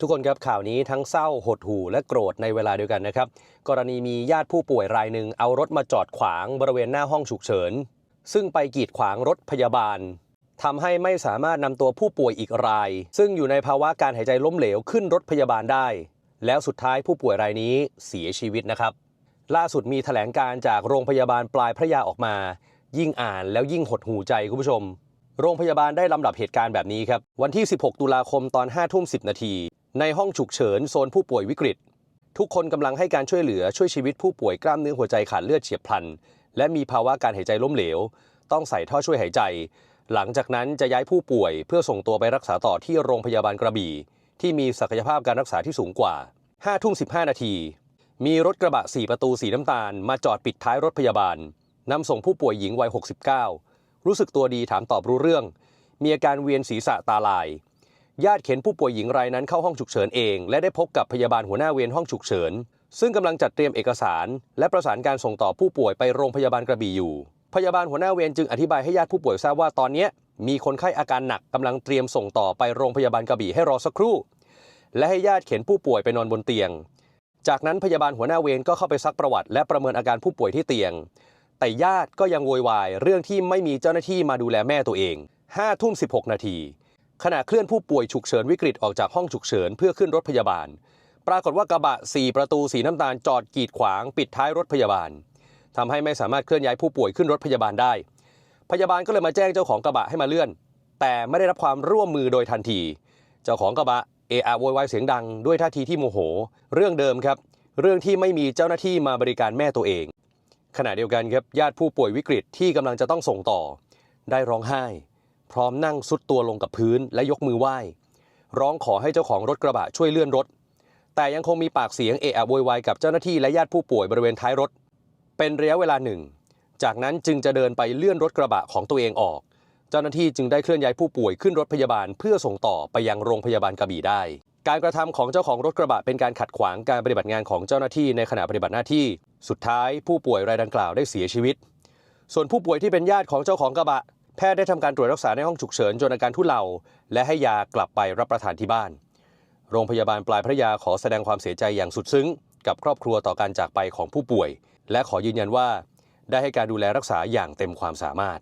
ทุกคนครับข่าวนี้ทั้งเศร้าหดหู่และโกรธในเวลาเดียวกันนะครับ กรณีมีญาติผู้ป่วยรายหนึ่งเอารถมาจอดขวางบริเวณหน้าห้องฉุกเฉิน ซึ่งไปกีดขวางรถพยาบาลทำให้ไม่สามารถนำตัวผู้ป่วยอีกราย ซึ่งอยู่ในภาวะการหายใจล้มเหลวขึ้นรถพยาบาลได้ แล้วสุดท้ายผู้ป่วยรายนี้เสียชีวิตนะครับ ล่าสุดมีแถลงการจากโรงพยาบาลปลายพระยาออกมา ยิ่งอ่านแล้วยิ่งหดหูใจคุณผู้ชมโรงพยาบาลได้ลำดับเหตุการณ์แบบนี้ครับ วันที่ 16 ตุลาคมตอน 5 ทุ่ม 10 นาที ในห้องฉุกเฉินโซนผู้ป่วยวิกฤต ทุกคนกำลังให้การช่วยเหลือช่วยชีวิตผู้ป่วยกล้ามเนื้อหัวใจขาดเลือดเฉียบพลัน และมีภาวะการหายใจล้มเหลว ต้องใส่ท่อช่วยหายใจ หลังจากนั้นจะย้ายผู้ป่วยเพื่อส่งตัวไปรักษาต่อที่โรงพยาบาลกระบี่ ที่มีศักยภาพการรักษาที่สูงกว่า5ทุ่ม15 นาที มีรถกระบะ 4 ประตูสีน้ำตาล มาจอดปิดท้ายรถพยาบาลนำส่งผู้ป่วยหญิงวัย 69 รู้สึกตัวดีถามตอบรู้เรื่อง มีอาการเวียนศีรษะตาลาย ญาติเข็นผู้ป่วยหญิงรายนั้นเข้าห้องฉุกเฉินเอง และได้พบกับพยาบาลหัวหน้าเวรห้องฉุกเฉิน ซึ่งกำลังจัดเตรียมเอกสาร และประสานการส่งต่อผู้ป่วยไปโรงพยาบาลกระบี่อยู่ พยาบาลหัวหน้าเวรจึงอธิบายให้ญาติผู้ป่วยทราบว่าตอนนี้มีคนไข้อาการหนักกำลังเตรียมส่งต่อไปโรงพยาบาลกระบี่ให้รอสักครู่ และให้ญาติเข็นผู้ป่วยไปนอนบนเตียง จากนั้นพยาบาลหัวหน้าเวรก็เข้าไปซักประวัติ และประเมินอาการผู้ป่วยที่เตียง แต่ญาติก็ยังโวยวายเรื่องที่ไม่มีเจ้าหน้าที่มาดูแลแม่ตัวเอง5ทุ่ม16 นาที ขณะเคลื่อนผู้ป่วยฉุกเฉินวิกฤตออกจากห้องฉุกเฉินเพื่อขึ้นรถพยาบาล ปรากฏว่ากระบะ 4 ประตูสีน้ำตาลจอดกีดขวางปิดท้ายรถพยาบาลทำให้ไม่สามารถเคลื่อนย้ายผู้ป่วยขึ้นรถพยาบาลได้ พยาบาลก็เลยมาแจ้งเจ้าของกระบะให้มาเลื่อน แต่ไม่ได้รับความร่วมมือโดยทันที เจ้าของกระบะเออะโวยวายเสียงดังด้วยท่าทีที่โมโห เรื่องเดิมครับ เรื่องที่ไม่มีเจ้าหน้าที่มาบริการแม่ตัวเอง ขณะเดียวกันครับญาติผู้ป่วยวิกฤตที่กำลังจะต้องส่งต่อ ได้ร้องไห้ พร้อมนั่งสุดตัวลงกับพื้นและยกมือไหว้ ร้องขอให้เจ้าของรถกระบะช่วยเลื่อนรถ แต่ยังคงมีปากเสียงเอะอะโวยวายกับเจ้าหน้าที่และญาติผู้ป่วยบริเวณท้ายรถ เป็นระยะเวลาหนึ่ง จากนั้นจึงจะเดินไปเลื่อนรถกระบะของตัวเองออก เจ้าหน้าที่จึงได้เคลื่อนย้ายผู้ป่วยขึ้นรถพยาบาล เพื่อส่งต่อไปยังโรงพยาบาลกระบี่ได้ การกระทำของเจ้าของรถกระบะเป็นการขัดขวางการปฏิบัติงานของเจ้าหน้าที่ในขณะปฏิบัติหน้าที่ สุดท้ายผู้ป่วยรายดังกล่าวได้เสียชีวิต ส่วนผู้ป่วยที่เป็นญาติของเจ้าของกระบะ แพทย์ได้ทำการตรวจรักษาในห้องฉุกเฉินจนอาการทุเลาและให้ยากลับไปรับประทานที่บ้าน โรงพยาบาลปลายพระยาขอแสดงความเสียใจอย่างสุดซึ้ง กับครอบครัวต่อการจากไปของผู้ป่วย และขอยืนยันว่า ได้ให้การดูแลรักษาอย่างเต็มความสามารถ